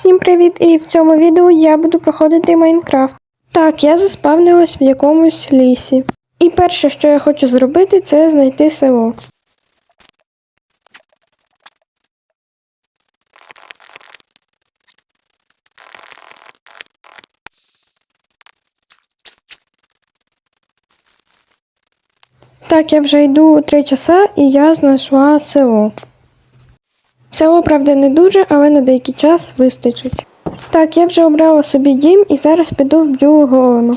Всім привіт! І в цьому відео я буду проходити Майнкрафт. Так, я заспавнилась в якомусь лісі. І перше, що я хочу зробити, це знайти село. Так, я вже йду три часа і я знайшла село. Село, правда, не дуже, але на деякий час вистачить. Так, я вже обрала собі дім і зараз піду вб'ю голема.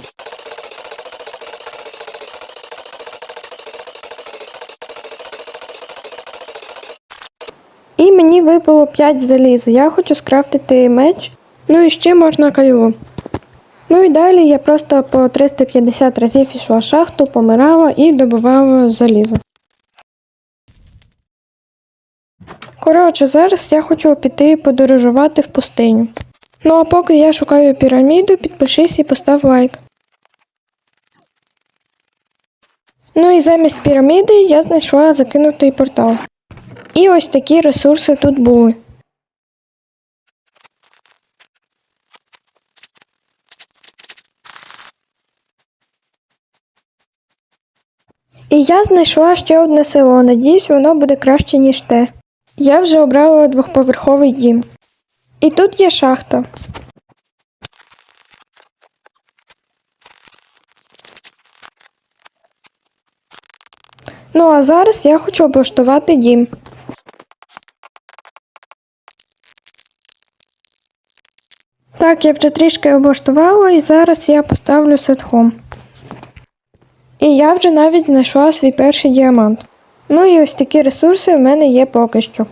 І мені випало 5 заліз. Я хочу скрафтити меч. Ну і ще можна кайло. Ну і далі я просто по 350 разів йшла шахту, помирала і добувала залізо. Коротше, зараз я хочу піти подорожувати в пустиню. Ну а поки я шукаю піраміду, підпишись і постав лайк. Ну і замість піраміди я знайшла закинутий портал. І ось такі ресурси тут були. І я знайшла ще одне село. Надіюсь, воно буде краще, ніж те. Я вже обрала двохповерховий дім. І тут є шахта. Ну а зараз я хочу облаштувати дім. Так, я вже трішки облаштувала і зараз я поставлю сетхом. І я вже навіть знайшла свій перший діамант. Ну і ось такі ресурси в мене є поки що.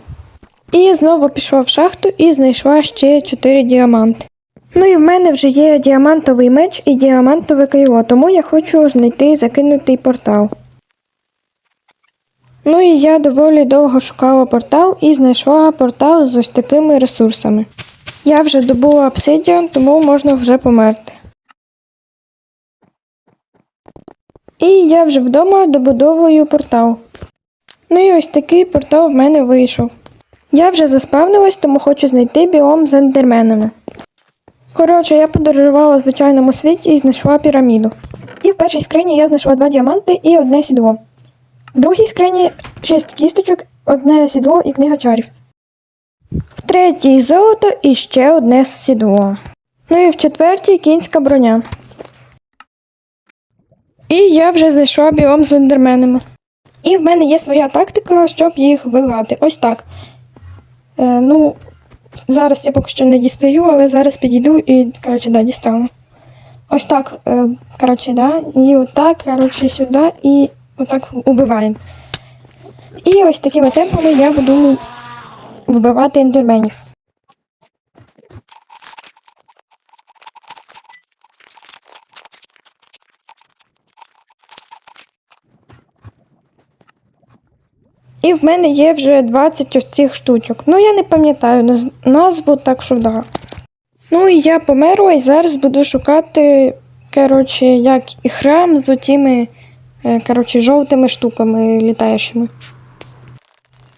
І знову пішла в шахту і знайшла ще 4 діаманти. Ну і в мене вже є діамантовий меч і діамантове кайло, тому я хочу знайти закинутий портал. Ну і я доволі довго шукала портал і знайшла портал з ось такими ресурсами. Я вже добула обсидіан, тому можна вже померти. І я вже вдома добудовую портал. Ну і ось такий портал в мене вийшов. Я вже заспавнилась, тому хочу знайти біом з ендерменами. Коротше, я подорожувала в звичайному світі і знайшла піраміду. І в першій скрині я знайшла два діаманти і одне сідло. В другій скрині шість кісточок, одне сідло і книга чарів. В третій золото і ще одне сідло. Ну і в четвертій кінська броня. І я вже знайшла біом з ендерменами. І в мене є своя тактика, щоб їх вбивати. Ось так. Е, ну, зараз я поки що не дістаю, але зараз підійду і, коротше, да, дістану. Ось так, е, коротше, да, і отак, коротше, сюди, і отак убиваємо. І ось такими темпами я буду вбивати ендерменів. І в мене є вже 20 ось цих штучок. Ну, я не пам'ятаю назву, так що да. Ну і я померла і зараз буду шукати, коротше, як і храм з отими, е, коротше, жовтими штуками літаючими.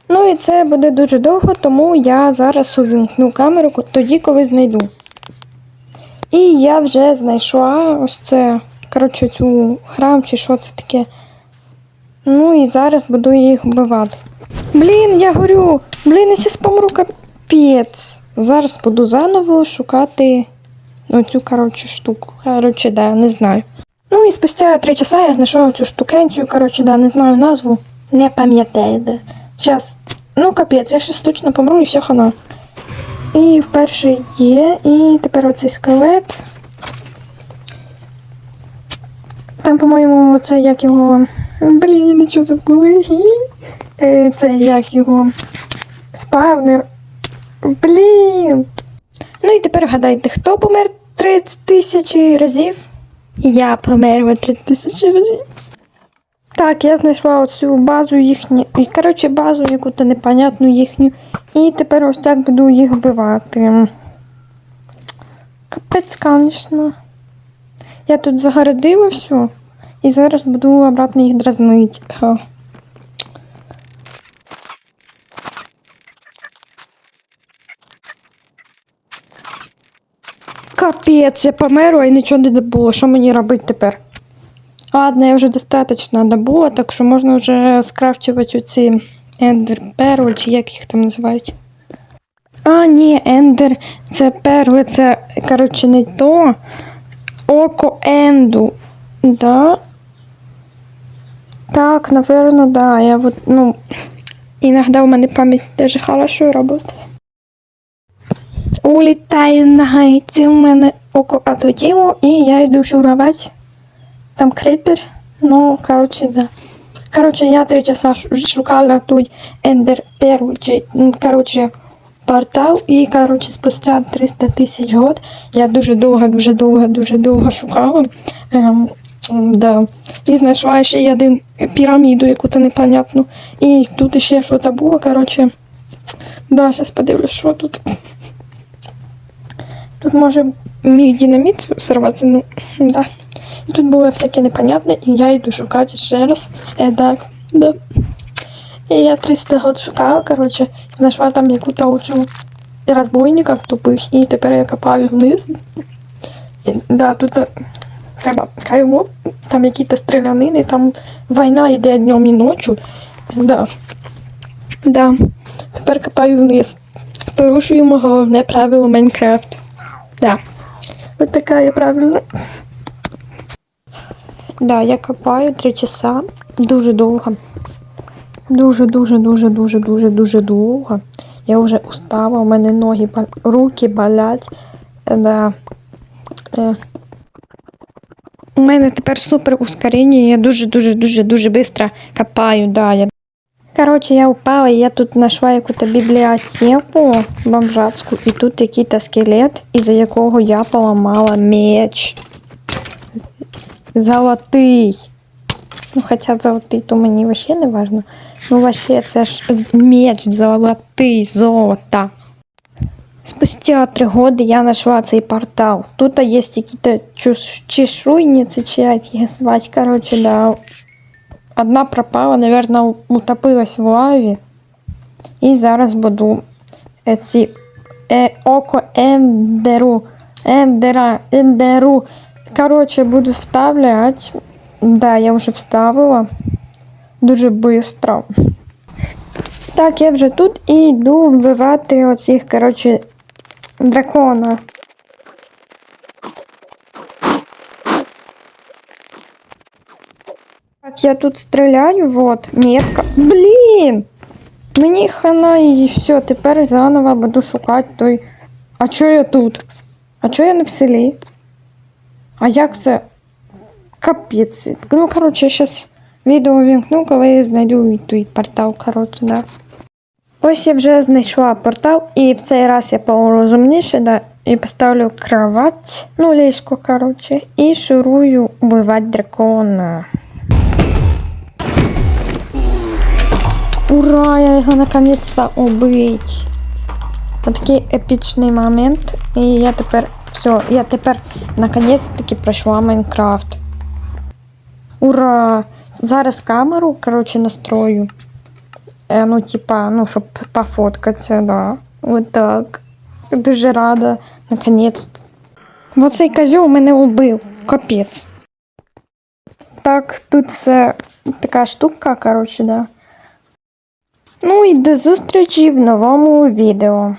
Ну і це буде дуже довго, тому я зараз увімкну камеру тоді, коли знайду. І я вже знайшла ось це, коротше, цю храм чи що це таке. Ну і зараз буду їх вбивати. Блін, я горю! Блін, я щас помру капець. Зараз буду заново шукати оцю, коротше, штуку. Коротше, да, не знаю. Ну і спустя три часа я знайшов цю штукенцію, коротше, да, не знаю назву. Не пам'ятаю, де. Щас. Ну, капець, я щас точно помру і все хана. І вперше є, і тепер оцей скелет. Там, по-моєму, це як його. Блін, нічого забули. Е, Це як його. Спавнер. Блін. Ну і тепер гадайте, хто помер 30 тисячі разів? Я померла 30 тисячі разів. Так, я знайшла оцю базу їхню. Коротше, базу яку-то непонятну їхню. І тепер ось так буду їх вбивати. Капець, звісно. Я тут загородила все. І зараз буду обратно їх дразнить. Ха. Капець, я померла і нічого не добула. Що мені робити тепер? Ладно, я вже достатньо добула, так що можна вже скрафтувати оці ендер перл, чи як їх там називають. А, ні, ендер, це перли, це, коротше, не то. Око енду. Да? Так, наверное, да. Я вот, ну, иногда у мене пам'ять дуже хорошо работает. Улітаю на гайці, у мене око отлетіло, і я йду шуровать. Там крипер, ну, короче, да. Короче, я три часа шукала тут Ендер Перл, чи, короче, портал, і, короче, спустя 300 тисяч год я дуже довго, дуже довго, дуже довго шукала. Ем, да. І знайшла ще один піраміду, яку-то непонятну. І тут ще щось було, короче. Да, зараз подивлюсь, що тут. Тут може міг динаміт сорватися, ну, да. І тут було всяке непонятне, і я йду шукати ще раз. Е, так, да. І я 300 год шукала, короче, знайшла там яку-то учу розбойників тупих, і тепер я копаю вниз. І, да, тут е, треба каймо, там якісь стрілянини, там війна йде днем і ночі. Да. Да. Тепер копаю вниз. Порушуємо головне правило Майнкрафту. Да. Вот такая правильно. Да, я копаю три часа. Дуже довго. Дуже, дуже, дуже, дуже, дуже, дуже довго. Я вже устала, у мене ноги, руки болять. Да. У мене тепер супер ускорення, я дуже, дуже, дуже, дуже швидко копаю, да. Я... Короче, я упала, я тут знайшла якусь бібліотеку бомжатську, і тут якийсь скелет, із-за якого я поламала меч. Золотий. Ну, хоча золотий, то мені вообще не важно. Ну, вообще, це ж меч золотий, золота. Спустя три года я знайшла цей портал. Тут чуш- чешуйниці, чи як їх звати. Короче, да. Одна пропала, наверное, утопилась в лаві. І зараз буду ці е, око ендеру. Ендера, ендеру. Короче, буду вставлять. Да, я вже вставила. Дуже швидко. Так, я вже тут і йду вбивати оцих, короче, дракона. Так, я тут стріляю, вот, метка. Блін! Мені хана і все, тепер заново буду шукати той. А чо я тут? А чо я не в селі? А як це? Капець. Ну, коротше, зараз відео вімкну, коли я знайду той портал, коротше, да. Ось я вже знайшла портал, і в цей раз я порозумніше, да, і поставлю кровать, ну, ліжко, коротше, і шурую убивати дракона. Ура, я його наконец-то убить. Такий епічний момент. І я тепер все, я тепер наконець-таки пройшла Майнкрафт. Ура! Зараз камеру, коротше, настрою. Е, ну, типа, ну, щоб пофоткатися, да. Вот так. Дуже рада, наконец-то. Вот цей козел мене убив. Капець. Так, тут все така штука, коротше, да. Ну і до зустрічі в новому відео.